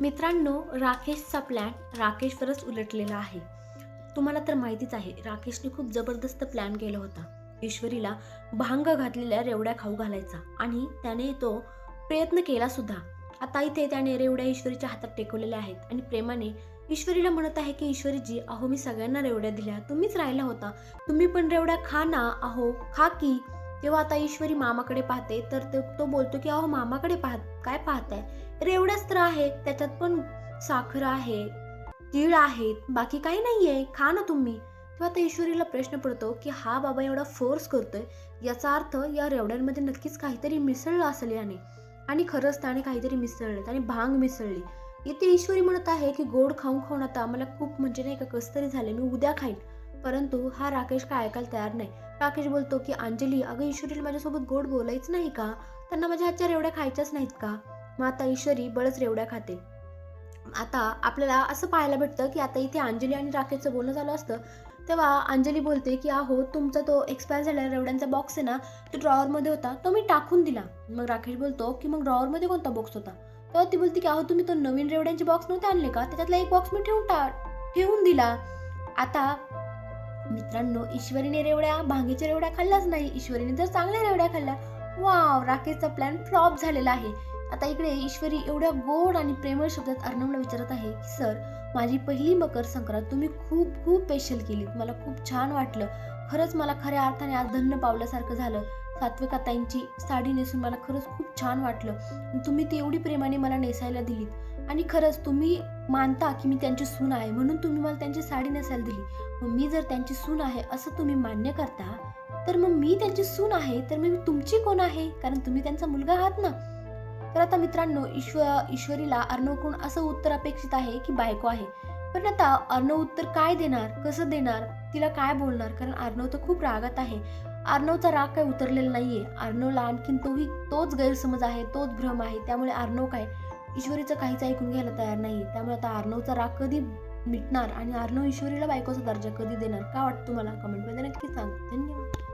मित्रांनो राकेशचा प्लॅन राकेशवरच उलटलेला आहे. तुम्हाला तर माहितीच आहे राकेशने खूप जबरदस्त प्लॅन केला होता. ईश्वरीला भांग घातलेल्या रेवड्या खाऊ घालायचा आणि त्याने तो प्रयत्न केला सुद्धा. आता इथे त्याने रेवड्या ईश्वरीच्या हातात टेकवलेल्या आहेत आणि प्रेमाने ईश्वरीला म्हणत आहे की ईश्वरीजी अहो मी सगळ्यांना रेवड्या दिल्या. तुम्हीच राहिला होता. तुम्ही पण रेवड्या खा ना. अहो खा की तेव्हा आता ईश्वरी मामाकडे पाहते तर तो बोलतो की अहो मामाकडे पाहत काय पाहताय? रेवड्याच तर आहेत त्याच्यात पण साखर आहे तीळ आहेत बाकी काही नाही आहे खा ना तुम्ही. तेव्हा आता ईश्वरीला प्रश्न पडतो की हा बाबा एवढा फोर्स करतोय याचा अर्थ या रेवड्यांमध्ये नक्कीच काहीतरी मिसळलं असेल याने. आणि खरंच त्याने काहीतरी मिसळलं त्याने भांग मिसळली. इथे ईश्वरी म्हणत आहे की गोड खाऊन खाऊन आता मला खूप म्हणजे नाही का कस तरी झाले मी उद्या खाईन. परंतु हा राकेश काय ऐकायला तयार नाही. राकेश बोलतो की अंजली अगं ईश्वरीला माझ्यासोबत गोड बोलायचं नाही का? त्यांना माझ्या हातच्या रेवड्या खायच्याच नाहीत का मग आता ईश्वरी बळच रेवड्या खाते. आता आपल्याला असं पाहायला भेटतं की आता इथे अंजली आणि राकेशचं बोलणं झालं असतं. तेव्हा अंजली बोलते की अहो तुमचा तो एक्सपायर झालेला रेवड्यांचा बॉक्स आहे ना तो ड्रॉवरमध्ये होता तो मी टाकून दिला. मग राकेश बोलतो की मग ड्रॉवरमध्ये कोणता बॉक्स होता? तेव्हा ती बोलते की अहो तुम्ही तो नवीन रेवड्यांचे बॉक्स नव्हते आणले का? त्याच्यातला एक बॉक्स मी ठेवून टा ठेवून दिला. आता मित्रांनो ईश्वरीने रेवड्या भांगेच्या रेवड्या खाल्ल्याच नाही. ईश्वरीने तर चांगल्या रेवड्या खाल्ल्या. वाव राकेशचा प्लॅन फ्लॉप झालेला आहे. आता इकडे ईश्वरी एवढ्या गोड आणि प्रेमळ शब्दात अर्णवला विचारत आहे की सर माझी पहिली मकर संक्रांत तुम्ही खूप खूप स्पेशल केलीत. मला खूप छान वाटलं. खरंच मला खऱ्या अर्थाने आज धन्य पावल्यासारखं झालं. सात्विका ताईंची साडी नेसून मला खरंच खूप छान वाटलं. तुम्ही ती एवढी प्रेमाने मला नेसायला दिलीत. आणि खरंच तुम्ही मानता की मी त्यांची सून आहे म्हणून तुम्ही मला त्यांची साडी नसायला दिली. मग मी जर त्यांची सून आहे असं तुम्ही मान्य करता तर मग मी त्यांची सून आहे तर मग मी तुमची कोण आहे? कारण तुम्ही त्यांचा मुलगा आहात ना. तर आता मित्रांनो ईश्वर ईश्वरीला अर्णवकडून असं उत्तर अपेक्षित आहे की बायको आहे. पण आता अर्णव उत्तर काय देणार कसं देणार तिला काय बोलणार? कारण अर्णव तर खूप रागात आहे. अर्णवचा राग काय उतरलेला नाहीये. अर्णवला आणखीन तोही तोच गैरसमज आहे तोच भ्रम आहे. त्यामुळे अर्णव काय ईश्वरीचं काहीच ऐकून घ्यायला तयार नाही त्यामुळे आता अर्णवचा राग कधी मिटणार आणि आर्नव ईश्वरीला बायकोचा दर्जा कधी देणार? का वाटतं तुम्हाला? कमेंटमध्ये नक्की सांग. धन्यवाद.